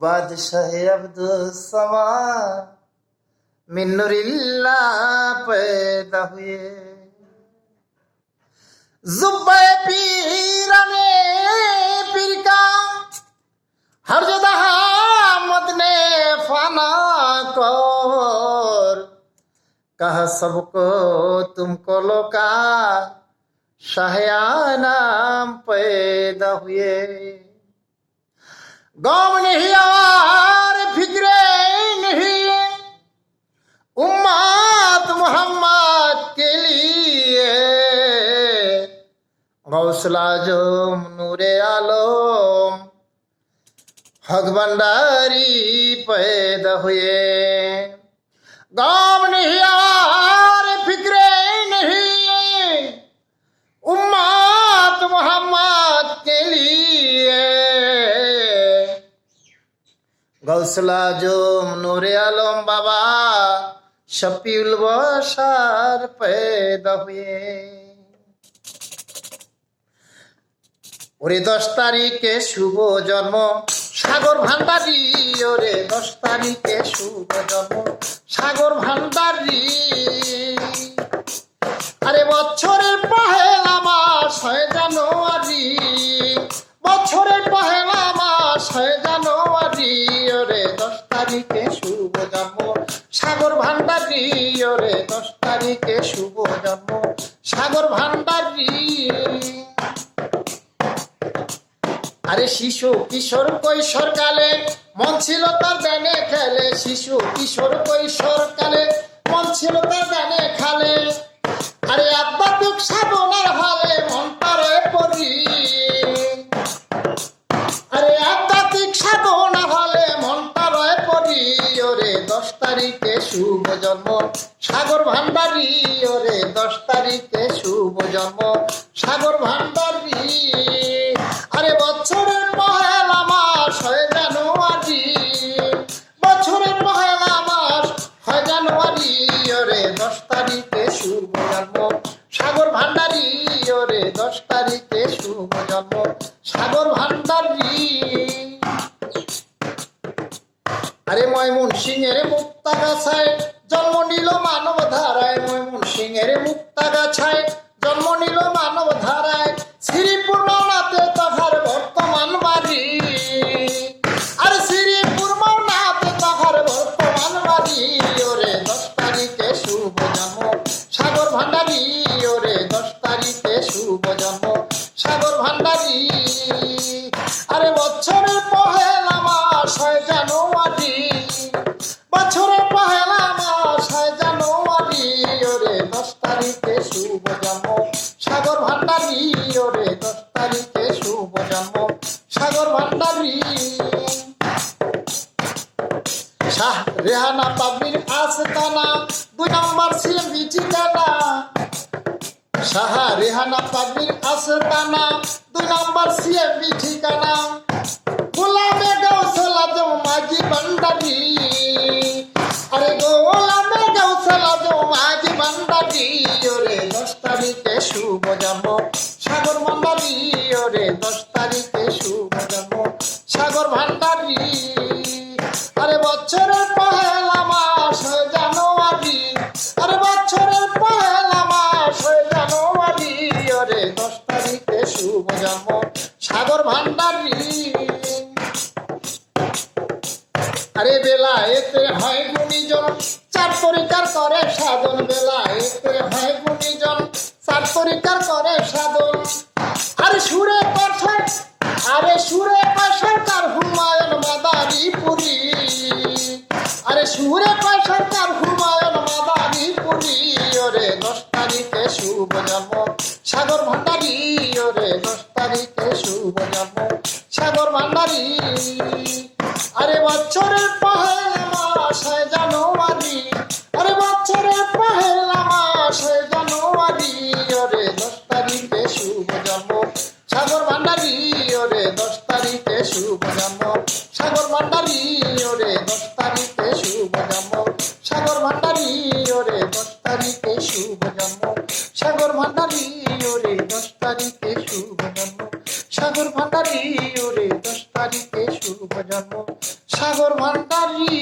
বাদশাহ আব্দুসামা মিন্নুরিল্লা পেদা হুয়ে জুব্বায় পীরানে পীরকা হরজদা মদনে ফানা কর কাহা সবকো তুমকো লোকা শাহয়া নাম পেদা হুয়ে गम नहीं और फिक्रे नहीं। उम्मत मोहम्मद के लिए गौसला जो नूरे आलम, हक पैदा हुए। गम नहीं और গৌসলা জম নুরে আলম বাবা শপিউল বসার পেদা হয়ে। ওরে দশ তারিখে শুভ জন্ম, সাগর ভান্ডারি, ওরে দশ তারিখে শুভ জন্ম, সাগর ভান্ডারি। ভান্ডারি ওরে দশ তারিখে শুভ জন্ম। সাগর ভান্ডারি। আরে শিশু কিশোর কৈশোর কালে, মন ছিল তার ব্যানে খেলে। শিশু কিশোর কৈশোর কালে, মন ছিল তার ব্যানে খালে। সাগর ভান্ডারি, ওরে দশ তারিখে শুভ জন্ম। সাগর ভান্ডারি, আরে বছরের পহেলা মাস হয় জানুয়ারি। বছরের পহেলা মাস হয় জানুয়ারি। ওরে দশ তারিখে শুভ জন্ম। সাগর ভান্ডারি, ওরে দশ তারিখে শুভ জন্ম। সাগর ভান্ডারি मुक्तगछ তারিখে শুভ জন্ম। সাগর ভান্ডারি, ওরে দশ তারিখে শুভ জন্ম। সাগর ভান্ডারি। শাহ রেহানা পাবলির আস্তানা দুই নম্বর সিএমবি ঠিকানা। সাহা রেহানা পাবলির আস্তানা দুই নম্বর সিএমবি ঠিকানা। জন্ম সাগর ভান্ডারি ওরে দশ তারিখে শুভ জন্ম সাগর ভান্ডারি, আরে বছরের পহেলা মাস জানুয়ারি। আরে বছরের পহেলা মাস জানুয়ারি, ওরে দশ তারিখে শুভ জন্ম সাগর ভান্ডারি। আরে বেলা এতে হয় গুণীজন, চার তরিকার করে সাধন বেলা এতে হয় সুরে পাশার সরকার হুমায়ুন মাদারি পুরি, ওরে দশ তারিখে শুভ জন্ম সাগর ভান্ডারি, ওরে দশ তারিখে শুভ জন্ম সাগর ভান্ডারি, আরে বছরের পহেলা ভান্ডারি ওরে দশ তারিখে শুভ জন্ম। সাগর ভান্ডারী।